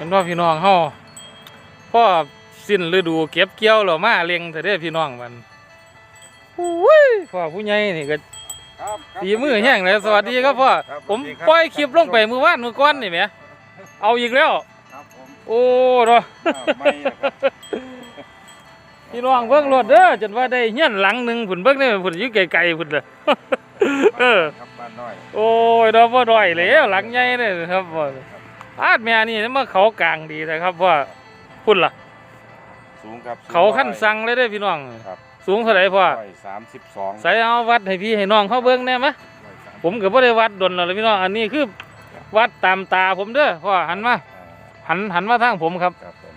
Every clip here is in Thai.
เป็นว่าพี่น้องเฮาพ่อสิ้นฤดูเก็บเกี่ยวแล้วมาเล็งเถอะเด้อพี่น้องมันอุ้ยพ่อผู้ใหญ่นี่ก็ครับครับตีมือแห้งเลยสวัสดีครับพ่อครับผมสวัสดีครับปล่อยคลิปลงไปมือวานมือก้อนนี่แหมเอาอีกแล้วครับผมโอ้เนาะอ้าวไม่นะครับพี่น้องเบิ่งรถเด้อจนว่าได้เฮียนหลังหนึงพุ่นเบิ่งนี่พุ่นอยู่ไกลๆพุ่นเลยเออครับบ้านน้อยโอ้ยดอกบ่ด้อยแล้วหลังใหญ่เลยครับ พ่ออาดแม่นี่มาเขากลางดีนะครับว่าพุ่นล่ะ สูงครับเขาขั้นสั่งเลยเด้อพี่น้อง ครับสูงเท่าไหร่พ่อร้อยสามสิบสองใส่เอาวัดให้พี่ให้น้องเขาเบิ่งแน่มะผมก็บ่ได้วัดดนแล้วล่ะพี่น้องอันนี้คือวัดตามตาผมเด้อพ่อหันมาหันหันมาทางผมครับครับผม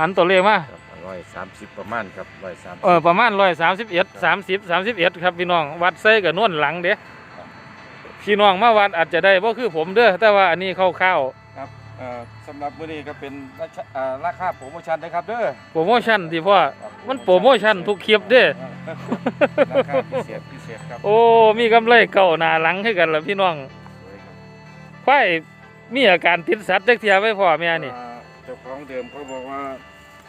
หันตัวเลขมาครับร้อยสามสิบประมาณครับร้อยสามเออประมาณ131 30 31ครับพี่น้องวัดใส่กับนวนหลังเด้พี่น้องมาวัดอาจจะได้บ่คือผมเด้อแต่ว่าอันนี้คร่าวครับ เอ่อสำหรับมื้อนี้ก็เป็นราคาเอ่อราคาโปรโมชั่นนะครับเด้อๆโปรโมชั่นที่พ่อ ครับมันโปรโมชั่นทุกคลิปเด้อ ราคาพิเศษพิเศษครับโอ้ มีกำไรเก่าหน้าหลังคือกันล่ะพี่น้องสวยครับควายมีอาการติดสัตว์จักเทียไว้พ่อแม่นี่ อ่าเจ้าของเดิมเขาบอกว่า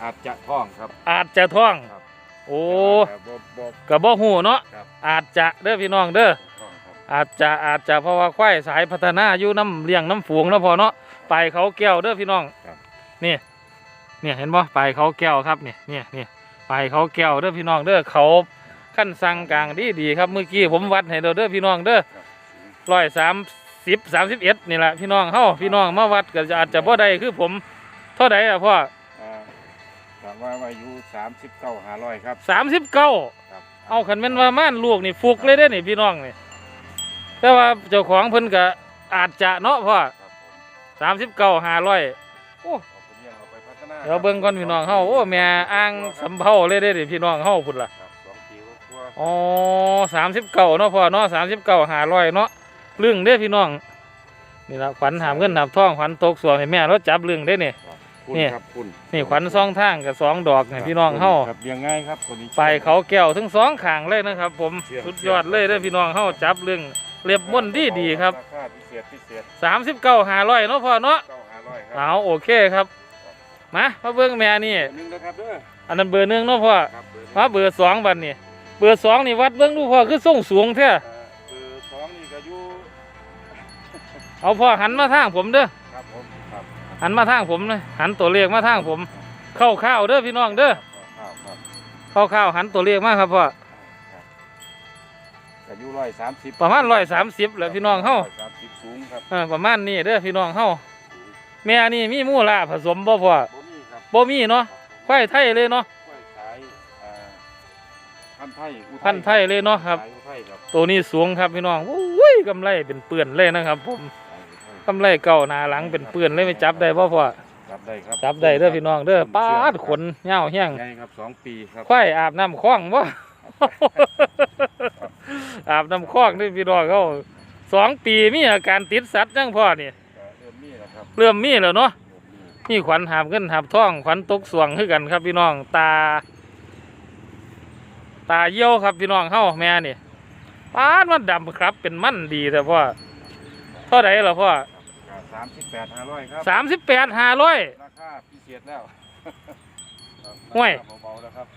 อาจจะท้องครับ อาจจะท้อง ครับ โอ้แต่บ่บ่ก็บ่ฮู้เนาะ ครับอาจจะเด้อพี่น้องเด้อ ท้องครับอาจจะอาจจะเพราะว่าควายสายพัฒนาอยู่น้ำเลี้ยงน้ำฝูงเนาะพ่อเนาะ ไปเขาแก้วเด้อพี่น้องครับ นี่เนี่ยเห็นบ่ไปเขาแก้วครับนี่เนี่ยเนี่ยไปเขาแก้วเด้อพี่น้องเด้อเขาขั้นสั่งกลางดีดีๆครับเมื่อกี้ผมวัดให้เราเด้อพี่น้องเด้อครับร้อยสามสิบสามสิบเอ็ดนี่แหละพี่น้องเฮาพี่น้องมาวัดก็จะอาจจะบ่ได้คือผมเท่าใดอะพ่ออ่าถามว่าอายุสามสิบเก้าห้าร้อยครับสามสิบเก้า ครับเอาขันแม่นว่าม่านลูกนี่ฟุกเลยได้อนี่พี่น้องนี่แต่ว่าเจ้าของเพิ่นก็อาจจะเนาะพ่อครับผม สามสิบเก้าห้าร้อยโอ้เอาไปเลี้ยงเอาไปพัฒนาเดี๋ยวเบิ่งก่อนพี่น้องเฮาโอ้แม่อ้างสำเภาเลยได้อนี่พี่น้องเฮาพุ่นล่ะครับสองปีกว่าอ๋อสามสิบเก้าเนาะพ่อเนาะสามสิบเก้าห้าร้อยเนาะเรื่องเด้อพี่น้องนี่ละขวัญหามเงินหามทองขวัญตกสวงให้แม่รถจับเรื่องได้นี่ครับคุณนี่ครับคุณนี่ขวัญซองทางกับสองดอกให้พี่น้องเฮาครับเลี้ยงง่ายครับคนนี้ไปเขาแก้วทั้งสองข้างเลยนะครับ ผมเชื่อมสุดยอดเลยเด้อพี่น้องเฮาจับเรื่อง เรียบม่วนดีดีๆครับราคาพิเศษพิเศษสามสิบเก้าห้าร้อยเนาะพ่อเนาะเก้าห้าร้อยครัเอาโอเคครับมามาเบิ่งแม่นี่ เบอร์หนึ่งนะครับเด้ออันนั้นเบอร์หนึ่งเนาะพ่อครับเบอร์หนึ่งมาเบอร์สองบัดนี่เบอร์สองนี่วัดเบิ่งดูพ่อคือส่งสูงแท้เอ่อเบอร์สองนี่ก็อยู่เอาพ่อหันมาทางผมเด้อครับผมครับหันมาทางผมเลยหันตัวเลขมาทางผม เข้าข้าวๆเด้อพี่น้องเด้อ ครับครับเข้าข้าวๆหันตัวเลขมาครับพ่อครับ อายุร้อยสามสิบประมาณร้อยสามสิบแหละพี่น้องเฮาร้อยสามสิบสูงครับเออประมาณนี้เด้อพี่น้องเฮาแม่นี่มีมูลาผสมบ่พ่อบ่มีครับบ่มีเนาะควายไทยเลยเนาะกล้วยสายเอ่อพันธุ์ไทยอุทัยพันธุ์ไทยเลยเนาะครับสายอุทัยครับ ตัวนี้สูงครับพี่น้องโอ้ยกำไรเป็นเปื้อนเลยนะครับผมสายอุทัยกำไรเก่าหนาหลังเป็นเปื้อนเลยไม่จับได้บ่พ่อจับได้ครับจับได้เด้อพี่น้องเด้อป้าดขนเหย้าแห้งใหญ่ครับสองปีครับควายอาบน้ำคล้องบ่ อาบน้ำคล้องเด้อพี่น้องเขาสองปีมีอาการติดสัตว์จังพ่อนี่ก็เริ่มมีแล้วครับเริ่มมีแล้วเนาะเริ่มมีนี่ขวัญหาบเงินหาบท่องขวัญตกสวงคือกันครับพี่น้องตา ตาเยี่ยวครับพี่น้องเฮาแม่นี่ป้าดมันดำครับเป็นมันดีแต่พ่อเท่าไหร่ล่ะพ่อสามสิบแปดห้าร้อยครับสามสิบแปดห้าร้อยราคาพิเศษแล้วครับห่วยราคาเบาๆแล้วครับ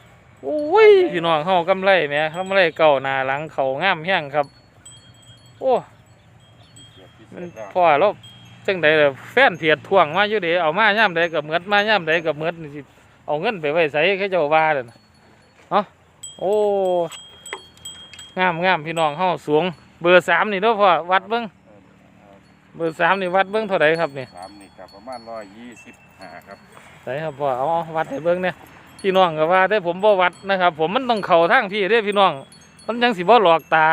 โอ้ยพี่น้องเฮากำไรแหม่กำไรเก่าหน้าหลังเขางามแห้งครับ โอ้พิเศษพิเศมันษแล้วพ่อเราจังใดล่ะแฟนเพียดทวงมาอยู่เด้เอามาย่ำใดกับเมือดมาย่ำใดกับเมือดนี่สิเอาเงินไปไว้ใส่เขาเจ้าว่าเด้อนะเนาะโอ้งามงามพี่น้องเฮาสูง เบอร์สามนี่เด้อพ่อวัดเบิ่งเออเออเบอร์สามนี่วัดเบิ่งเท่าไหร่ครับนี่สามนี่ครับประมาณร้อยยี่สิบห้าครับ ไหนครับพ่อเอาเอาวัดให้เบิ่งเนี่ย พี่น้องก็ว่าแต่ผมบ่วัดนะครับ ผมมันต้องเข้าทางพี่เด้อพี่น้อง มันยังสิบ่หลอกตาอ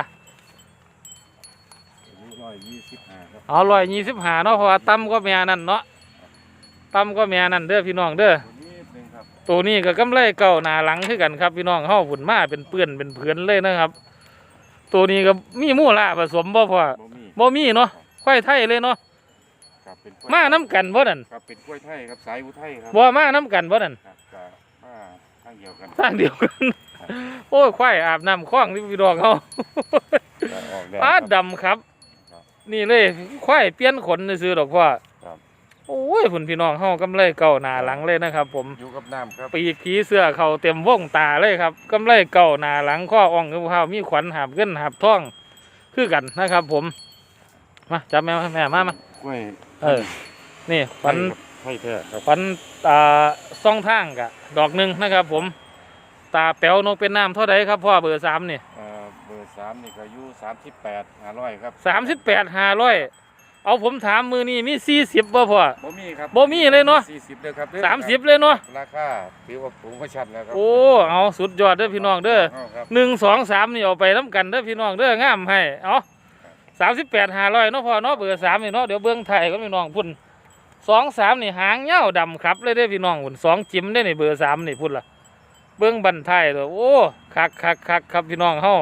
ายุร้อยยี่สิบห้าครับเอาร้อยยี่สิบห้าเนาะเพราะว่าต่ำก็แม่นั่นเนาะต่ำก็แม่นั่นเด้อพี่น้องเด้อ ตัวนี้หนึ่งครับตัวนี้ก็กำไรเก่าหนาหลังคือกันครับพี่น้องเฮาฝุ่นมาเป็นเปื้อนเป็นเผือนเลยนะครับ ตัวนี้ก็มีมูลาผสมบ่พอบ่มีบ่มีเนาะควายไทยเลยเนาะครับเป็นกล้วยมาน้กันบ่นั่นครับเป็นกล้วยไทยครับสายอุทัยครับบ่มาน้กันบ่นั่นครับก็มาทางเดียวกันทางเดียวกัน โอ้ยควายอาบน้ำคล้องที่พี่น้องเฮาก็ออกแดงป้าครับ ดำครับ ครับ นี่เลยควายเปลี่ยนขนซื้อๆดอกพ่อครับโโอ้ยพุ่นพี่น้องเฮากำไรเก่าหน้าหลังเลยนะครับ ผม อยู่กับน้ำครับปีกผีเสื้อเขาเต็มวงตาเลยครับกำไรเก่าหน้าหลังข้ออ่องคือข้าวมีขวัญหาบเงินหาบทองคือกันนะครับ ผม มาจับแม่มาแม่มามากล้วยเออ นี่ขวัญ ไผ่แท้ครับขวัญตาซ่องทางกะดอกหนึ่งนะครับ ผม ตาแป๋วนกเป็นน้ำเท่าไดครับพ่อเบอร์สามนี่เอ่อเบอร์สามนี่ก็อายุสามสิบแปดห้าร้อยครับสามสิบแปดห้าร้อยเอาผมถามมือนี่มีสี่สิบบ่พ่อ บ่มีครับบ่มีเลยเนาะสี่สิบเลยครับสามสิบเลยเนาะราคาถือว่าผมก็ชัดแล้วครัโอ้เอาสุดยอดเด้อพี่น้องเด้อเอาครับหนึ่งสองสามนี่เอาไปน้ำกันเด้อพี่น้องเด้องามให้เอาสามสิบแปดห้าร้อยเนาะพ่อเนาะเบอร์สามนี่เนาะเดี๋ยวเบื้องไทยก็พี่น้องพุ่น สองสามนี่หางเงาวดำครับเลยเด้อพี่น้องพุ่นสองจิ้มได้ในเบอร์สามนี่พุ่นล่ะเบื้องบันไทยตัวโอ้คักคักคักครับพี่น้องเฮา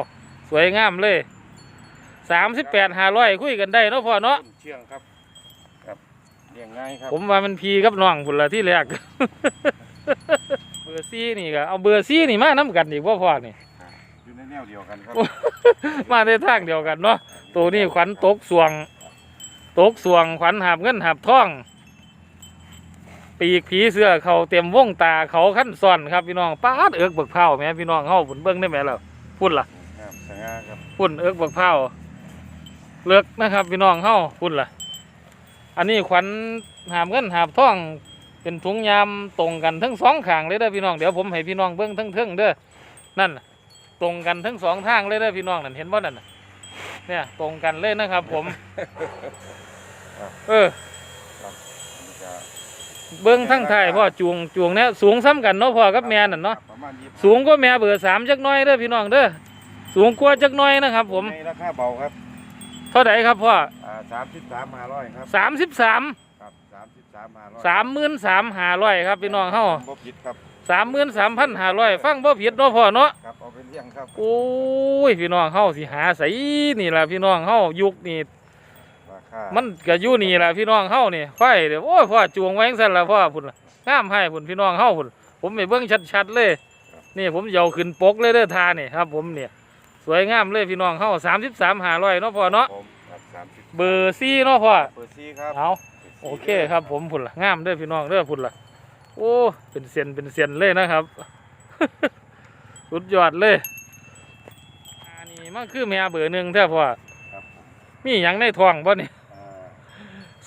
สวยงามเลยสามสิบแปดห้าร้อยคุยกันได้เนาะพ่อเนาะต้นเชียงครับครับเลี้ยงง่ายครับผมว่ามันพีกับน้องพุ่นละที่แรกเบอร์ซี่นี่ก็เอาเบอร์ซี่นี่มาน้กันอีกว่าพ่อนี่อยู่ในแนวเดียวกันครับมาในทางเดียวกันเนาะตัวนี้ขวัญตกสวง ตกสวงขวัญหาบเงินหาบทอง ปีกผีเสื้อเขาเต็มวงตาเขาขั้นซ่อนครับพี่น้องป้าดเอิกบักเผาแหม่พี่น้องเฮาพุ่นเบิ่งได้ไหมล่ะพุ่นล่ะครับสง่าครับพุ่นเอิกบักเผาเลิกนะครับ พี่น้องเฮาพุ่นล่ะ อันนี้ขวัญหาบเงินหาบทองเป็นถุงยามตรงกันทั้งสองข้างเลยเด้อพี่น้องเดี๋ยวผมให้พี่น้องเบิ่งทั้งเทิงๆเด้อนั่นน่ะตรงกันทั้งสองทางเลยเด้อพี่น้องนั่นเห็นบ่นั่นน่ะเนี่ยตรงกันเลยนะครับ ผม เออนี่ก็ เบิ้งทั้งไทายพ่อจูงจูงเนี่ยสูงซ้ำกันเนาะพ่อกับแม่นั่นเนาะประมาณยี่สิบสูงกว่าแม่เบอร์สามจักหน้อยเด้อพี่น้องเด้อสูงกว่าจักหน้อยนะครับ ผมในราคาเบาครับเท่าไหร่ครับพ่ออ่าสามสิบสามห้าร้อยครับสามสิบสามครับสามสิบสามห้าร้อยสามหมื่นสามห้าร้อยครับพี่น้องเฮาบ่ผิดครับสามหมื่นสามพันห้าร้อยฟังบ่ผิดเนาะพ่อเนาะครับเอาไปเลี้ยงครับโอ้ยพี่น้องเฮาสิหาใสนี่ล่ะพี่น้องเฮายุคนี่ราคา มันก็อยู่นี่ล่ะพี่น้องเฮานี่ไฟเดี๋ยวโอ้ยพ่อจูงไว้จังซั่นล่ะพ่อพุ่นล่ะงามให้พุ่นพี่น้องเฮาพุ่นผมไปเบิ่งชัดๆเลยนี่ผมเหยาขึ้นปกเลยเด้อทานี่ครับ ผมเนี่ยสวยงามเลยพี่น้องเฮา33 500เนาะพ่อเนาะผมครับสามสิบเบอร์4เนาะพ่อเบอร์สี่ครับเอาโอเคครับ ผมพุ่นล่ะงามเด้อพี่น้องเด้อพุ่นล่ะโอ้เป็นเส้นเป็นเส้นเลยนะครับสุดยอดเลยอันนี้มันคือแม่เบอร์หนึ่งแท้พ่อครับมีหยังในท้องบ่นี่อ่า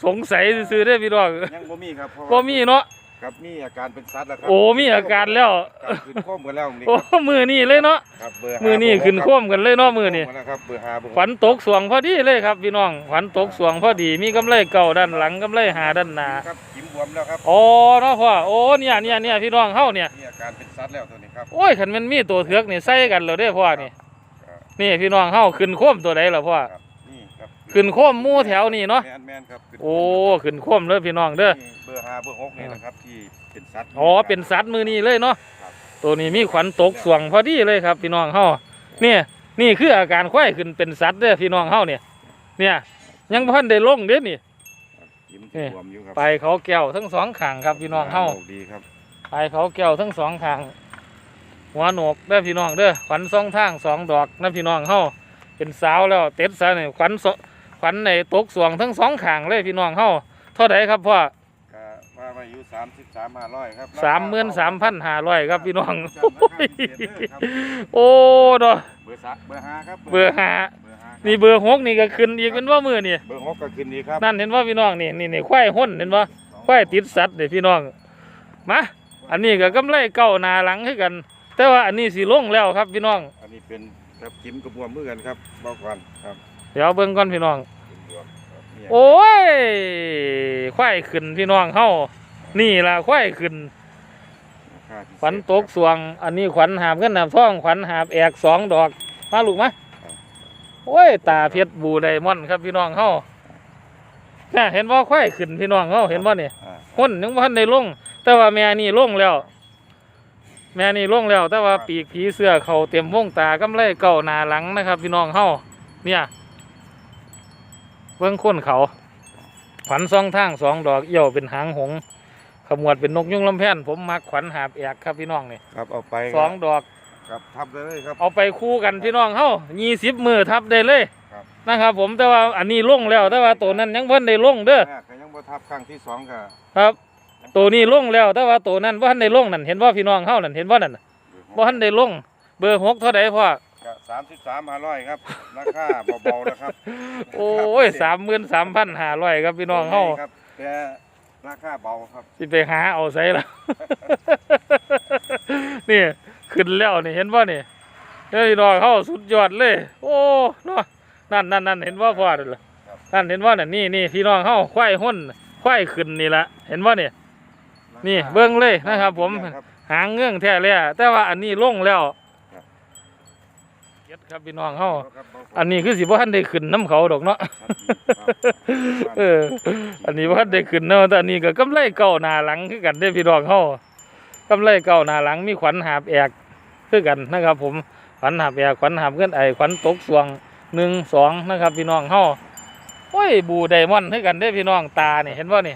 สงสัยซื่อๆเด้อพี่น้องยังบ่มีครับเพราะบ่ว่ามีเนาะครับมีอาการเป็นซัดแล้วครัโอ้มีอาการแล้ว ครับขึ้นโค้มกันแล้วนี่โอ้ครับมือนี่เลยเนาะครับเบอร์ห้ามือนี่เบร์หกขึ้นรับโค้มกันเลยเนาะมือนี่โค้งกันแล้วครับเบอร์ห้าเบอร์หกขวัญตกสวงพอดีเลยครับพี่น้องขวัญตกสวงพอดีมีกำไรเก่าด้านหลังกำไรหาด้านหน้าครับจิ้มบวมแล้วครับโอ้เนาะพ่อโอ้เนี่ยเนี่ยเนี่ยพี่น้องเฮาเนี่ยมีอาการเป็นซัดแล้วตัวนี้ครับโอ้ยขันมันมีตัวเถือกนี่ใส่กันแล้วเด้อพ่อนี่ครับนี่พี่น้องเฮาขึ้นโค้มตัวใดล่ะพ่อครับนี่ครับ ขึ้นโค้มหมู่แถวนี่เนาะแมนแมนครับขึ้นโอ้ขึ้นโค้มเลยพี่น้องเด้อนี่เบอร์ห้าเบอร์หกนี่นะครับที่เป็นซัดอ๋อเป็นสัตว์มือนี่เลยเนาะครับตัวนี้มีขวัญตกสวงพอดีเลยครับ พี่น้องเฮาเนี่ยนี่คืออาการควายขึ้นเป็นสัตว์เด้อพี่น้องเฮาเนี่ย เนี่ย ยังพันได้ลงเด้อนี่ยิ้มนี่บวมอยู่ครับไปเขาแก้วทั้งสองข้างครับพี่น้องเฮาดีครับไปเขาแก้วทั้งสองข้างหัวโหนกเด้อพี่น้องเด้อขวัญสองทางสองดอกนะพี่น้องเฮาเป็นสาวแล้วเต็ดซะนี่ขวัญ สขวัญในตกสวงทั้งสองข้างเลยพี่น้องเฮาเท่าไหร่ครับพ่อก็ว่ามาอยู่สามสิบสามห้าร้อยครับสามหมื่นสามพันห้าร้อยครับพี่น้องจำราคาพิเศษเด้อครับโอ้เนาะเบอร์สามเบอร์ห้าครับเบอร์ห้าเบอร์ห้าครับนี่เบอร์หกนี่ก็ขึ้นอีกเป็นว่ามือนี่เบอร์หกก็ขึ้นดีครับนั่นเห็นว่าพี่น้องนี่นี่นี่ควายห้นเห็นว่าควายติดสัตว์เดี๋ยพี่น้องมาอันนี้ก็กำไรเก่าหนาหลังให้กัน แต่ว่าอันนี้สีลงแล้วครับพี่น้อง อันนี้เป็นครับจิ้มกระบวมมือกันครับบอกก่อนครับ เดี๋ยวเบิ่งก่อนพี่น้องจิ้มบวมครับเนี่ยโอ้ยควายขึ้นพี่น้องเฮานี่ล่ะควายขึ้นราคาพิเศษขวัญตกสวง อันนี้ขวัญหาบเงินหาบทองขวัญหาบแอกสองดอก มาลูกมาโอ้ย ตาเพชรบูไดมอนด์ครับพี่น้องเฮาน่ะเห็นว่าควายขึ้นพี่น้องเฮาเห็นว่านี่อ่าหุ่นยังพันได้ลง แต่ว่าแม่นี่ลงแล้ว แม่นี่ลงแล้ว แต่ว่าปีกผีเสื้อเขาเต็มวงตากำไรเก่าหนาหลังนะครับ พี่น้องเฮาเนี่ย เบื้องค้นเขาขวัญสองทางสองดอกเอี่ยวเป็นหางหงส์ขมวดเป็นนกยุงลำแพนผมมักขวัญหาบแอกครับพี่น้องนี่ครับเอาไปสองดอกครับทับได้เลยครับ เอาไปคู่กันพี่น้องเฮายี่สิบมือทับได้เลยครับนะครับผมแต่ว่าอันนี้ลงแล้วแต่ว่าตัวนั้นยังเพิ่นได้ลงเด้อแม่ก็ยังบ่ทับครั้งที่สองก็ครับตัวนี้ลงแล้วแต่ว่าตัวนั้นบ่ทันได้ลงนั่นเห็นว่าพี่น้องเฮานั่นเห็นว่านั่นน่ะบ่ทันได้ลงเบอร์หกเท่าใดพ่อ ก็สามสิบสามห้าร้อยครับ ราคาเบาๆนะครับ โอ้ยสามหมื่นสามพันห้าร้อยครับพี่น้องเฮาครับแต่ราคาเบาครับสิไปหาเอาใส่ละนี่ขึ้นแล้วนี่เห็นว่านี่เฮ้ยน้องเฮาสุดยอดเลย โอ้เนาะนั่นนั่นนั่นเห็นว่าพ่อนั่นล่ะนั่นเห็นว่านั่นนี่นี่พี่น้องเฮาควายห้นควายขึ้นนี่ละเห็นว่านี่นี่เบิ่งเลยนะครับ ผมครับหางเงื่องแท้เลยอะแต่ว่าอันนี้ลงแล้วครับ เก็ดครับพี่น้องเฮาครับเบาๆอันนี้คือสิบ่ทันได้ขึ้นน้ำเขาดอกเนาะครับเอออันนี้บ่ทันได้ขึ้นเนาะแต่อันนี้ก็กำไรเก่าหน้าหลังคือกันเด้อพี่น้องเฮากำไรเก่าหน้าหลังมีขวัญหาบแอกคือกันนะครับ ผมขวัญหาบแอกขวัญหาบเงินไอขวัญตกสวงหนึ่งสองนะครับพี่น้องเฮาโอ้ยบูไดมอนด์คือกันเด้อพี่น้องตานี่เห็นบ่นี่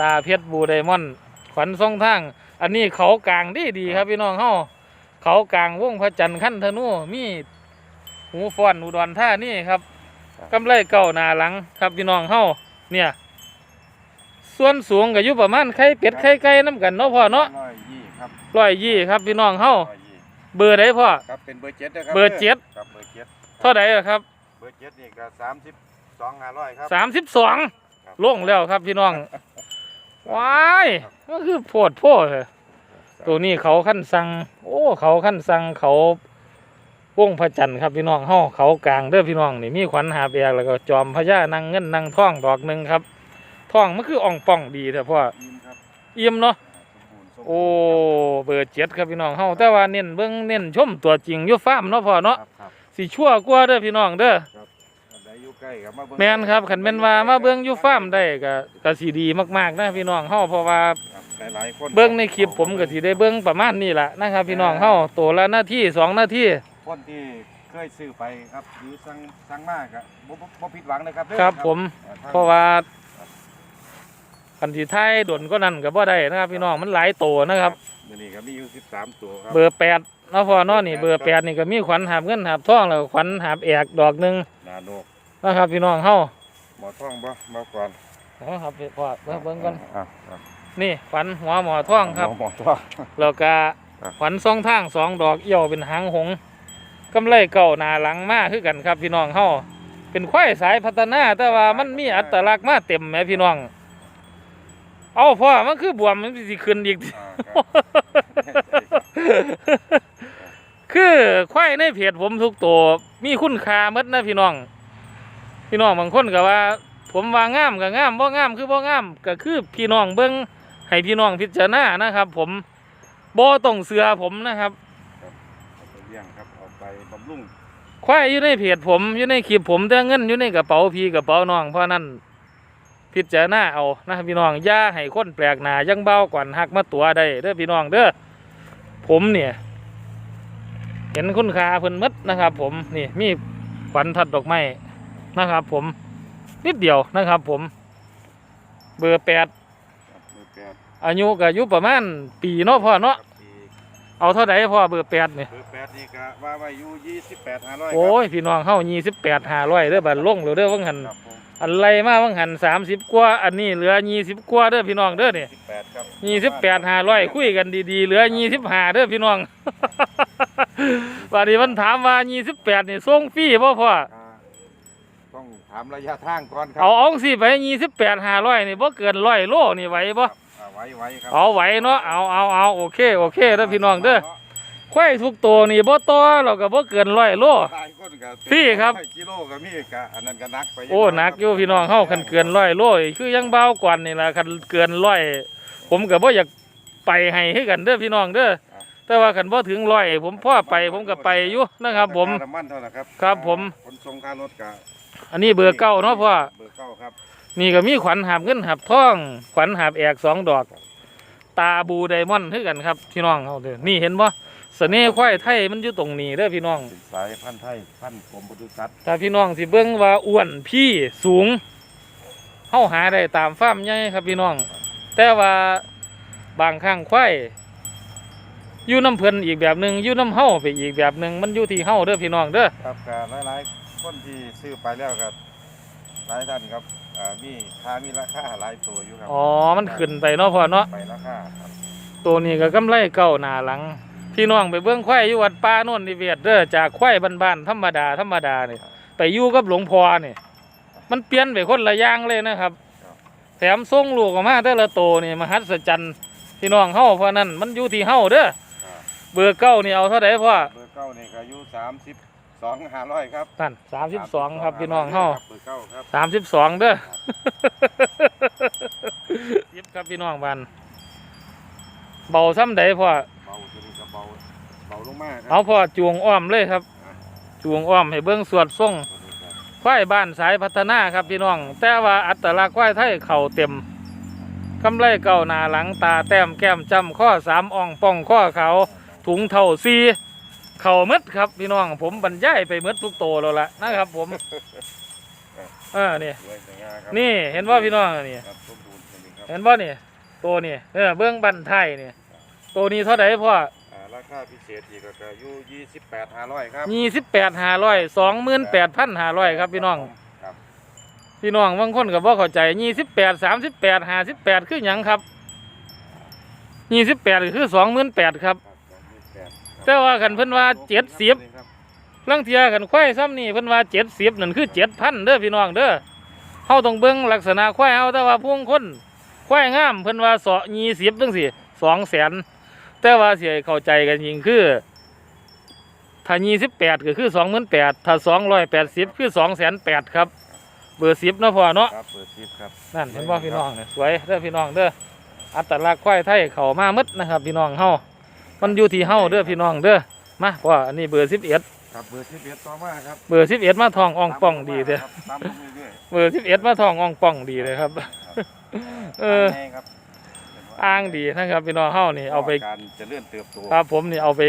ตาเพชรบูไดมอนด์ขวัญสองทาง อันนี้เขากลางดีดีครับพี่น้องเฮา เขากลางวงพระจันทร์ขั้นธนูมีหูฟ้อนอุดรท่านี่ครับกำไรเก่าหนาหลังครับพี่น้องเฮาเนี่ย ส่วนสูงก็อยู่ประมาณไข่เป็ดไข่ไก่น้ำกันเนาะพ่อเนาะร้อยยี่ครับร้อยยี่ครับพี่น้องเฮาร้อยยี่เบอร์ใดพ่อ ครับเป็นเบอร์เจ็ดนะครับเบอร์เจ็ด ครับเบอร์เจ็ดเท่าใดอะครับเบอร์เจ็ดนี่ก็สามสิบสองห้าร้อยครับสามสิบสองครับ ลงแล้วครับพี่น้องว้ายก็คือโพดโพดเลย ตัวนี้เขาขั้นสั่งโอ้เขาขั้นสั่งเขาวงพระจันทร์ครับพี่น้องเฮาเขากลางเด้อพี่น้องนี่มีขวัญหาบแอกแล้วก็จอมพญานางเงินนางทองดอกหนึ่งครับทองมันคืออ่องป่องดีแต่พ่อยินครับเอี่ยมเนาะสมบูรณ์สมบูรณ์โอ้เบอร์เจ็ดครับพี่น้องเฮาแต่ว่าเน้นเบิ่งเน้นชมตัวจริงอยู่ฟาร์มเนาะพ่อเนาะครับครับสิชั่วกว่าเด้อพี่น้องเด้ออัน ใดอยู่ใกล้กับมาเบิ่งแม่นครับคันแม่นว่ามาเบิ่งอยู่ฟาร์มได้ก็ก็สิดีมากๆนะพี่น้องเฮาเพราะว่าครับหลายๆคนเบิ้งในคลิปผมก็สิได้เบิ้งประมาณนี้แหละนะครับ พี่น้องเฮาตัวละหน้าที่สองหน้าที่ คนที่เคยซื้อไปครับหรือสั่งสั่งมากอะบ่บ่บ่ผิดหวังนะครับเด้อครับผม อ่ทง เพราะว่าคันที่ไทยดนก็นั่นก็บ่ได้นะครับ พี่น้องมันหลายตัวนะครับ มื้อนี้ก็มีอยู่13ตัวครับ เบอร์แปดเนาะพอเนาะนี่เบอร์แปดนี่ก็มีขวัญหาบเงินหาบทองแล้วก็ขวัญหาบแอกดอกหนึงนาโนก นะครับพี่น้องเฮาหมอท่องบ่มาก่อนเอาครับพ่อเบิ่งเบิ่งก่อนอะอะนี่ขวัญหัวหมอทองครับหมอท่องแล้วก็ครับขวัญสองทางสองดอกเอี่ยวเป็นหางหงส์กำไรเก่าหน้าหลังมาคือกันครับพี่น้องเฮาเป็นควายสายพัฒนา แต่ว่ามันมีอัตลักษณ์มาเต็มแหมพี่น้อง เอาพ่อมันคือบวมมันสิขึ้นอีกอ่าครับคือควายในเพจผมทุกตัวมีคุณค่าหมดนะพี่น้อง พี่น้องบางคนก็ว่า ผมว่างามก็งามบ่งามคือบ่งามก็คือพี่น้องเบิ่งให้พี่น้องพิจารณานะครับ ผมบ่ต้องเสือผมนะครับเอาไปเลี้ยงครับเอาไปบำรุงควายอยู่ในเพจผมอยู่ในคลิปผมแต่เงินอยู่ในกระเป๋าพี่กระเป๋าน้องเพราะนั้นพิจารณาเอานะพี่น้องอย่าให้คนแปลกหน้ายังเบากว่าหักมาตัวได้เด้อพี่น้องเด้อผมเนี่ย เห็นคุณค่าเพิ่นมดนะครับ ผมนี่มีขวัญทัดดอกไม้ นะครับ ผมนิดเดียวนะครับ ผมเบอร์แปดครับเบอร์แปดอายุก็อายุประมาณปีเนาะพ่อเนาะครับที่เอาเท่าไหร่พ่อเบอร์แปดนี่เบอร์แปดนี่ก็ว่าไว้อยู่ยี่สิบแปดห้าร้อยโอ้ยพี่น้องเฮายี่สิบแปดห้าร้อยเด้อบัดลงแล้วเด้อว่างหันครับผมอันไรมาว่างหันสามสิบกว่าอันนี้เหลือยี่สิบกว่าเด้อพี่น้องเด้อนี่สิบแปดครับยี่สิบแปดห้าร้อยคุยกันดีๆเหลือยี่สิบห้าเด้อพี่น้องบัดนี้มันถามว่ายี่สิบแปดนี่ส่งฟรีบ่พ่ออ่าต้องถามระยะทางก่อนครัเอาเอองสิไปยี่สิบแปดห้าร้อยนี่บ่เกินร้อยโลนี่ไหวบ่ครับอ่าไว้ไว้ครับเอาไหวเนาะเอาเอาเอาโอเคโอเคเด้อพี่น้องเด้อควายทุกตัวนี่บ่ต่อเราก็บ่เกินร้อยโล หลายคนก็พี่ครับ กิโลก็มีก็อันนั้นก็หนักไปโอ้หนักอยู่พี่น้องเฮาคันเกินร้อยโลนี่คือยังเบากว่านี่ล่ะคันเกินร้อยผมก็บ่อยากไปให้คือกันเด้อพี่น้องเด้อแต่ว่าคันบ่ถึงร้อยผมพ่อไปผมก็ไปอยู่นะครับ ผมค่าน้ำมันเท่านั้นครับครับผม ขนส่งค่ารถก็ อันนี้เบอร์เก้าเนาะพ่อเบอร์เก้าครับ นี่ก็มีขวัญหาบเงินหาบทอง ขวัญหาบแอกสองดอก ตาบูไดมอนด์คือกันครับพี่น้องเฮาเด้อนี่เห็นบ่เสน่ห์ควายไทยมันอยู่ตรงนี้เด้อพี่น้องเป็นสายพันธุ์ไทยพันธุ์กรมปศุสัตว์ถ้าพี่น้องสิเบิ่งว่าอ้วนพี่สูงเฮาหาได้ตามฟาร์มใหญ่ครับพี่น้อง แต่ว่าบางครั้งควายอยู่น้ำเพิ่นอีกแบบหนึ่งอยู่น้ำเฮาไปอีกแบบหนึ่งมันอยู่ที่เฮาเด้อพี่น้องเด้อครับก็หลายๆ คนที่ซื้อไปแล้วก็หลายท่านครับอ่ามีค่ามีราคาหลายตัวอยู่ครับอ๋อ มันขึ้นไปเนาะพ่อเนาะ ไปราคาครับตัวนี้ก็กำไรเก่าหน้าหลัง พี่น้องไปเบื้องควายอยู่วัดป่าโน่นนิเวศเด้อจากควายบ้านๆธรรมดาธรรมดานี่ไปอยู่กับหลวงพ่อนี่มันเปลี่ยนไปคนละอย่างเลยนะครับ แถมส่งลูกออกมาแต่ละโตวนี่มหัศจรรย์พี่น้องเฮาเพราะนั้นมันอยู่ที่เฮาเด้อครับเบอร์เก้านี่เอาเท่าไหร่พ่อเบอร์เก้านี่ก็อายุสามสิบ สองห้าร้อยครับท่านสามสิบสองครับพี่น้องเฮาครับเบอร์เก้าครับสามสิบสองเด้อยิบครับพี่น้องบันเบาซ้ำใดพ่อเบาตัวนี้ก็เบาเบาลงมากครัเอาพ่อจวงอ้อมเลยครับจวงอ้อมให้เบิ้งสวดส่งตัวนี้ครับควายบ้านสายพัฒนาครับพี่น้อง แต่ว่าอัตลักษณ์ควายไทยเข่าเต็มกำไรเก่าหนาหลังตาแต้มแก้มจำข้อสามอ่องป่องข้อเขาถุงเท่าซี เข่าหมดครับพี่น้องผมบรรยายไปหมดทุกโตแล้วล่ะนะครับ ผมเออนี่สวยสวยงามครับนี่เห็นว่าพี่น้องนี่ ครับสมบูรณ์ตัวนี้ครับเห็นว่านี่ตัวนี่เออเบื้องบันไทยนี่ตัวนี้เท่าไหร่พ่ออ่าราคาพิเศษอีกก็คืออยู่ยี่สิบแปดห้าร้อยครับยี่สิบแปดห้าร้อยสองหมื่นแปดพันห้าร้อยครับพี่น้อง ครับพี่น้องบางคนก็บ่เข้าใจยี่สิบแปดสามสิบแปดห้าสิบแปดคือหยังครับยี่สิบแปดคือสองหมื่นแปดครับ แปดครับแต่ว่ากันเพิ่นว่าเจ็ดสิบครับลังเทียกันควายซ้ำนี่เพิ่นว่าเจ็ดสิบนั่นคือเจ็ดพันเด้อพี่น้องเด้อเฮาต้องเบิ่งลักษณะควายเอาแต่ว่าพวงคนควายงามเพิ่นว่าสอยี่สิบจังสี่สองแสนแต่ว่าสิให้เข้าใจกันจริงคือถ้ายี่สิบแปดก็คือสองหมื่นแปดถ้าสองร้อยแปดสิบคือสองแสนแปดครับ เบอร์สิบเนาะพ่อเนาะครับเปิดทิปครับนั่นเห็นว่าพี่น้องเนี่ยสวยเด้อพี่น้องเด้ออัตลักษณ์ควายไทยเข้ามาหมดนะครับ พี่น้องเฮา มันอยู่ที่เฮาเด้อพี่น้องเด้อมาพ่ออันนี้เบอร์สิบเอ็ดครับเบอร์ทิปเอ็ดต่อมาครับเบอร์สิบเอ็ดมาทองอ่องป่องดีเด้อครับตามลงเรื่อยเบอร์สิบเอ็ดมาทองอ่องป่องดีเลยครับ ๆเออแน่ครับอ้างดีนะครับพี่น้องเฮานี่เอาไป การเจะเลื่อนเติบโต ครับผมนี่เอาไป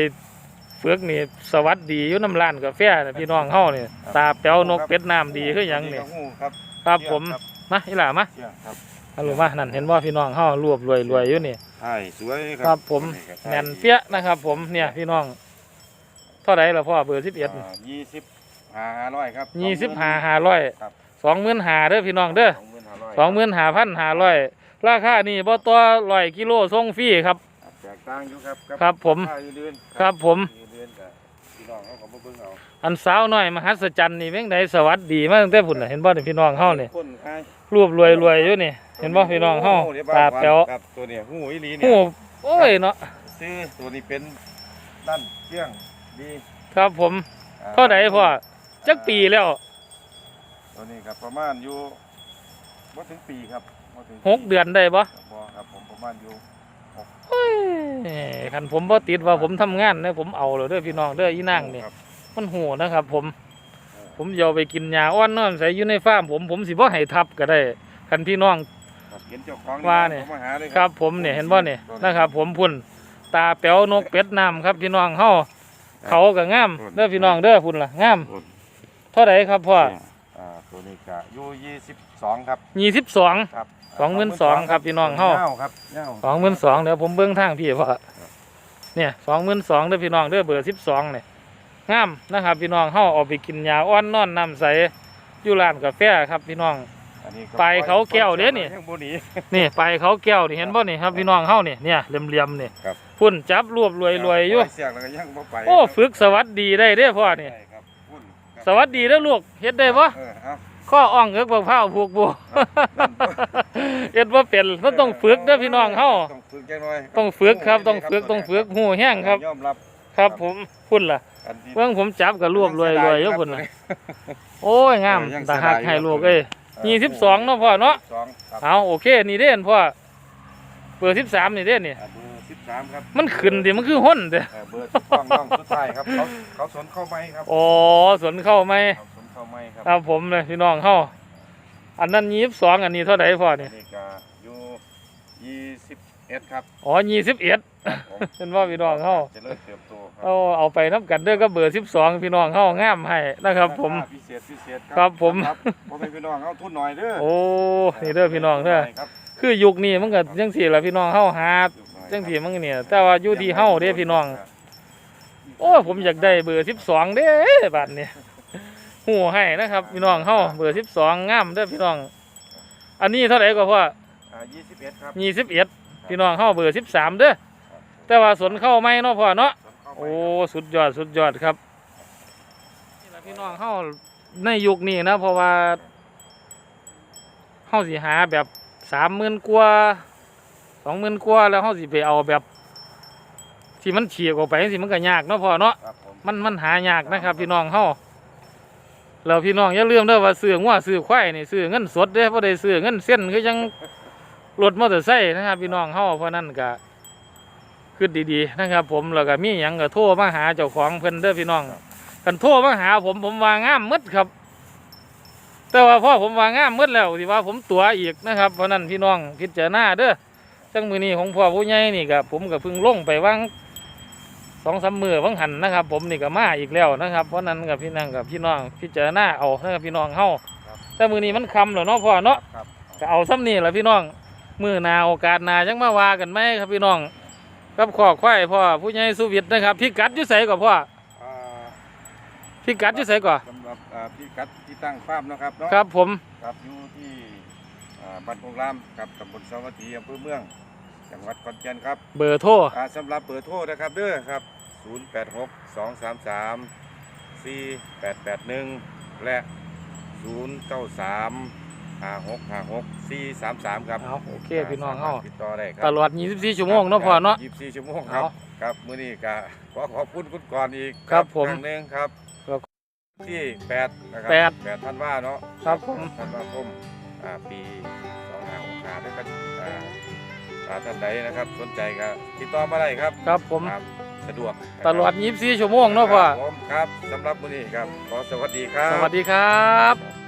ฝึกนี่สวัสดีอยู่น้ำร้านกาแฟน่ะพี่น้องเฮานี่ตาแป๋วนกเป็ดน้ำดีคือหยังนี่ก็หูครับครับผมครับมาอีหล่ามาเชื่อครับ ฮัลโหลมานั่นเห็นว่าพี่น้องเฮารวบรวยรวยอยู่นี่ ใช่สวยคครัรับผมแน่นเปี้ยนะครับ ผมเนี่ยพี่น้องเท่าไหร่ละพ่อเบอร์สิบเอ็ดยี่สิบห้าห้าร้อยครับยี่สิบห้าห้าร้อยครับสองหมื่นห้าเด้อพี่น้องเด้อสองหมื่นห้าร้อยสองหมื่นห้าพันห้าร้อยราคานี่บ่ต่อร้อยกิโลส่งฟรีครับแตกต่างอยู่ครับครับผมค่าอยู่เดือนครับผมอยู่เดือนกับพี่น้องเขาก็มาเบิ่งเอาอันสาวน้อยมหัศจรรย์นี่เม่งใดสวัสดีมาตั้งแต่พุ่นน่ะเห็นบ่นี่พี่น้องเฮานี่คนขาย รวบรวยรวยอยู่นี่ เห็นบ่พี่น้องเฮาโดี๋ยวบ้ตาแป๋วครับตัวเนี้ยหูอีหลีเนี่โอ้ยโอ้ยเนาะซื้อตัวนี้เป็นด้านเชี่ยงดีครับผมอ่เท่าไหร่พ่อจักปีแล้ว ตัวนี้ครับประมาณอยู่บ่ถึงปีครับบ่ถึงปีหกเดือนได้บ่บ่ครับผมประมาณอยู่เฮ้ยคันผมบ่ติดว่าผมทำงานนะผมเอาเลยเด้อพี่น้องเด้ออีนางนี่ครับมันโหนะครับผม ผมจะเอาไปกินยาอ้อนนอนใส่อยู่ในฟาร์มผมผมสิบ่ให้ทับก็ได้คันพี่น้องครับเห็นเจ้าของว่าเนี่ยผมมาหาเลยครับ ผมเนี่ยเห็นบ่เนี่ยนะครับ ผมพุ่นตาแป๋วนกเป็ดน้ำครับพี่น้องเฮาเขาก็งามเด้อพี่น้องเด้อพุ่นล่ะงามพุ่นเท่าไหร่ครับพ่ออ่าตัวนี้ก็อยู่ยี่สิบสองครับยี่สิบสอง ครับสองหมื่นสองครับพี่น้องเฮาเงาครับเงาสองหมื่นสองเดี๋ยวผมเบิ้งทางพี่พ่อเนี่ยสองหมื่นสองเด้อพี่น้องเด้อเบอร์สิบสองเนี่ย งามนะครับ พี่น้องเฮาเอาไปกินยาอ้อนนอนน้ำใสอยู่ร้านกาแฟครับพี่น้อง อันนี้ไปเขาแก้วเด้อนี่ ยังบ่หนี นี่ไปเขาแก้วนี่เห็นบ่นี่ครับพี่น้องเฮานี่เนี่ยเหลี่ยมๆนี่ครับ พุ่นจับรวบรวยรวยอยู่ปเสียกแล้วก็ยังบ่ไปโอ้ฝึกสวัสดีได้เด้อพ่อนี่ ใช่ครับพุ่นครับสวัสดีเด้อลูกเฮ็ดได้บ่เออเอา ข้ออ่องเอิกบักพร้าวผูกบัวเฮ็ดบ่เป็นมันต้องฝึกเด้อพี่น้องเฮาต้องฝึกจังหน่อยต้องฝึกครับต้องฝึกต้องฝึกหูแห้งครับ ยอมรับครับผมพุ่นล่ะ อันที่เบิ่งผมจับก็รวบรวยรวยอยู่พุ่นน่ะโอ้ยงามเออยังตาหักเสียดายอยู่ให้ลูกเอ้ยยี่สิบสองเนาะพ่อเนาะสองครับเอาโอเคนี่เด้นพ่อเบอร์13นี่เด้นี่ อ่าเบอร์สิบสามครับมันขึ้นดิมันคือห้นเด้อเออเบอร์สิบสองน้องสุดท้ายครับ เขาเขาสนเข้าไหมครับอ๋อสวนเข้าไหมเขาสนเข้าไหมครับครับผมเลยพี่น้องเฮาอันนั้น22อันนี้เท่าใดพ่ออันี่นนี้ก็อยู่ยี่สิบเอ็ดครับอ๋อ21ครับผมเป็นว่าพี่น้องเฮาเจะเริ่มเติบโตครั เอาเอาไปนับกันเด้อก็เบอร์12พี่น้องเฮางามให้นะครับ ผมราคาพิเศษพิเศษครับผมครับผมเป็นพี่น้องเอาทุนหน่อยเด้อโอ้นี่เด้อพี่น้องเด้อครับคือยุคนี้มันก็จังซี่ล่ะพี่น้องเฮาหาจังซี่มันก็เนี่ยแต่ว่าอยู่ที่เฮาเด้พี่น้อง โอ้ผมอยากได้เบอร์12เด้บัดนี้หูให้นะครับ พี่น้องเฮาเบอร์12งามเด้อพี่น้อง อันนี้เท่าไหร่ก็พ่ออ่ายี่สิบเอ็ดครับยี่สิบเอ็ดพี่น้องเข้าเบอร์สิบสามเด้อแต่ว่าสวนเข้าไม่เนาะพ่อเนาะส่วนเข้าไป โอ้ สุดยอด สุดยอดครับนี่แหละพี่น้องเข้าในยุคนี้นะ เพราะว่าเข้าสิหาแบบสามหมื่นกว่าสองหมื่นกว่าแล้วเข้าสิไปเอาแบบที่มันเฉียกออกไปสิมันก็ยากเนาะพ่อเนาะครับผมมันมันหายากนะครับ พี่น้องเฮาแล้วพี่น้องอย่าลืมเด้อว่าซื้องัวซื้อควายนี่ซื้อเงินสดเด้อบ่ได้ซื้อเงินเส้นคือยังรถมอเตอร์ไซค์นะครับ พี่น้องเฮาเพราะนั้นก็ คิดดีๆนะครับ ผมแล้วก็มีหยังก็โทรมาหาเจ้าของเพิ่นเด้อพี่น้องคันโทรมาหาผมผมว่างามหมดครับ แต่ว่าพ่อผมว่างามหมดแล้วสิว่าผมตัวอีกนะครับเพราะนั้นพี่น้องพิจารณาเด้อจังมือนี้ของพ่อผู้ใหญ่นี่ก็ผมก็เพิ่งลงไปวางสองสามมือพังหันนะครับ ผมนี่ก็มาอีกแล้วนะครับ เพราะนั้นกับพี่นั่งกับพี่น้องพิจารณาเอานะครับพี่น้องเฮาแต่มือนี้มันคำแล้วเนาะพ่อเนาะครับก็เอาซ้ำนี่แหละพี่น้องมือหนาโอกาสหนาจังมาว่ากันไหมครับพี่น้อง กับขอควายพ่อผู้ใหญ่สุวิทย์นะครับพี่กัดอยู่ใส่ก่อนพ่ออ่าพี่กัดอยู่ใส่ก่อนสำหรับอ่าพี่กัดที่ตั้งฟาร์มเนาะครับเนาะครับ ผมครับอยู่ที่อ่าบ้านโพงรามครับตำบลสวัสดีอำเภอเมือง จังหวัดขอนแก่นครับเบอร์โทรอ่าสำหรับเบอร์โทรนะครับเด้อครับ 086 233 4881 และ 093 5656 433ครับเอาโอเคพี่น้องเฮาสมรถติดต่อได้ครัตลอด 24 ชั่วโมงเนาะพ่อเนาะ24ชั่วโมงครับ เอาครับ มื้อนี้ก็ขอขอบคุณคุณก่อนอีกครับผมครั้งหนึงครับครับที่8นะครัแปดแปดท่านว่าเนาะครับผมธันวาคมอ่าปี2565ด้วยกันอ่าถ้าท่านใดนะครับ สนใจก็ติดต่อมาได้ครับครับผมครับสะดวกนะครับตลอด 24 ชั่วโมงเนาะพ่อ ครับผมครับสำหรับมื้อนี้ครับ ขอสวัสดีครับ สวัสดีครับ